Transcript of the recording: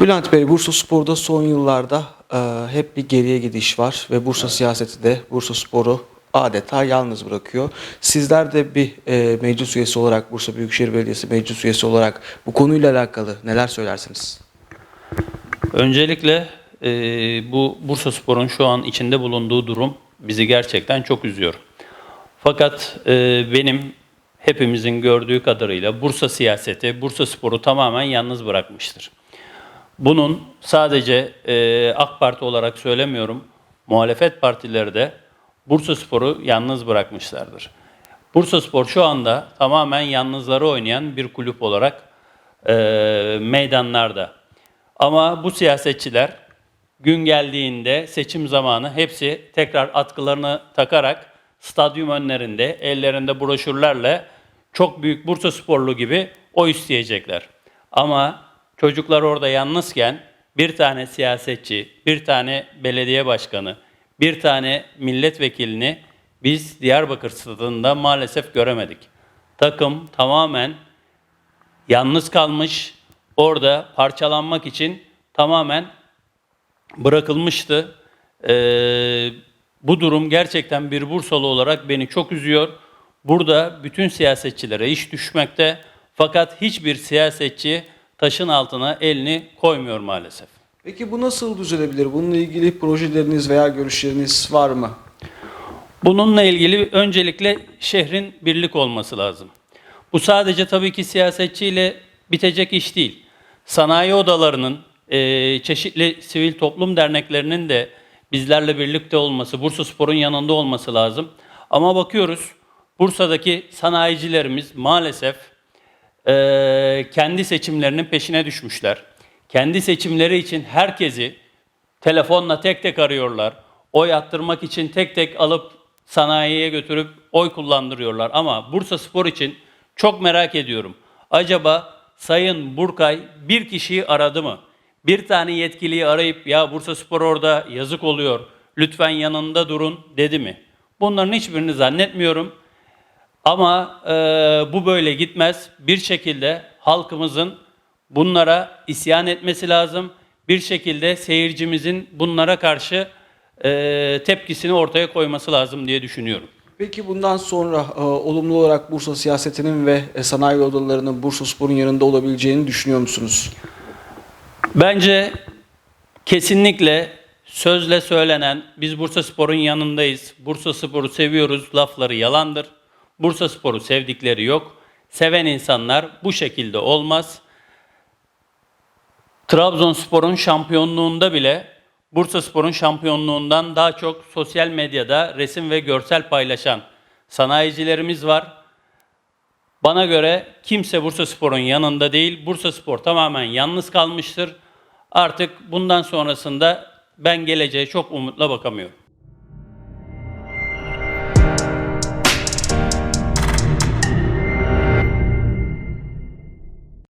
Bülent Bey, Bursa Spor'da son yıllarda e, hep bir geriye gidiş var ve Bursa siyaseti de Bursa Spor'u adeta yalnız bırakıyor. Sizler de bir e, meclis üyesi olarak, Bursa Büyükşehir Belediyesi meclis üyesi olarak bu konuyla alakalı neler söylersiniz? Öncelikle e, bu Bursa Spor'un şu an içinde bulunduğu durum bizi gerçekten çok üzüyor. Fakat e, benim hepimizin gördüğü kadarıyla Bursa siyaseti Bursa Spor'u tamamen yalnız bırakmıştır. Bunun sadece e, AK Parti olarak söylemiyorum, muhalefet partileri de Bursa Spor'u yalnız bırakmışlardır. Bursa Spor şu anda tamamen yalnızları oynayan bir kulüp olarak e, meydanlarda. Ama bu siyasetçiler gün geldiğinde seçim zamanı hepsi tekrar atkılarını takarak stadyum önlerinde ellerinde broşürlerle çok büyük Bursa sporlu gibi oy isteyecekler. Ama çocuklar orada yalnızken bir tane siyasetçi, bir tane belediye başkanı, bir tane milletvekilini biz Diyarbakır stadında maalesef göremedik. Takım tamamen yalnız kalmış, orada parçalanmak için tamamen bırakılmıştı. Ee, bu durum gerçekten bir Bursalı olarak beni çok üzüyor. Burada bütün siyasetçilere iş düşmekte fakat hiçbir siyasetçi taşın altına elini koymuyor maalesef. Peki bu nasıl düzelebilir? Bununla ilgili projeleriniz veya görüşleriniz var mı? Bununla ilgili öncelikle şehrin birlik olması lazım. Bu sadece tabii ki siyasetçiyle bitecek iş değil. Sanayi odalarının, eee, çeşitli sivil toplum derneklerinin de bizlerle birlikte olması, Bursa Spor'un yanında olması lazım. Ama bakıyoruz Bursa'daki sanayicilerimiz maalesef eee, kendi seçimlerinin peşine düşmüşler. Kendi seçimleri için herkesi telefonla tek tek arıyorlar. Oy attırmak için tek tek alıp sanayiye götürüp oy kullandırıyorlar. Ama Bursa Spor için çok merak ediyorum. Acaba Sayın Burkay bir kişiyi aradı mı? Bir tane yetkiliyi arayıp ya Bursa Spor orada yazık oluyor. Lütfen yanında durun dedi mi? Bunların hiçbirini zannetmiyorum. Ama e, bu böyle gitmez. Bir şekilde halkımızın bunlara isyan etmesi lazım. Bir şekilde seyircimizin bunlara karşı e, tepkisini ortaya koyması lazım diye düşünüyorum. Peki bundan sonra e, olumlu olarak Bursa siyasetinin ve e, sanayi odalarının Bursa Spor'un yanında olabileceğini düşünüyor musunuz? Bence kesinlikle sözle söylenen biz Bursa Spor'un yanındayız, Bursa Spor'u seviyoruz lafları yalandır. Bursa Spor'u sevdikleri yok. Seven insanlar bu şekilde olmaz. Trabzonspor'un şampiyonluğunda bile Bursa Spor'un şampiyonluğundan daha çok sosyal medyada resim ve görsel paylaşan sanayicilerimiz var. Bana göre kimse Bursa Spor'un yanında değil. Bursa Spor tamamen yalnız kalmıştır. Artık bundan sonrasında ben geleceğe çok umutla bakamıyorum.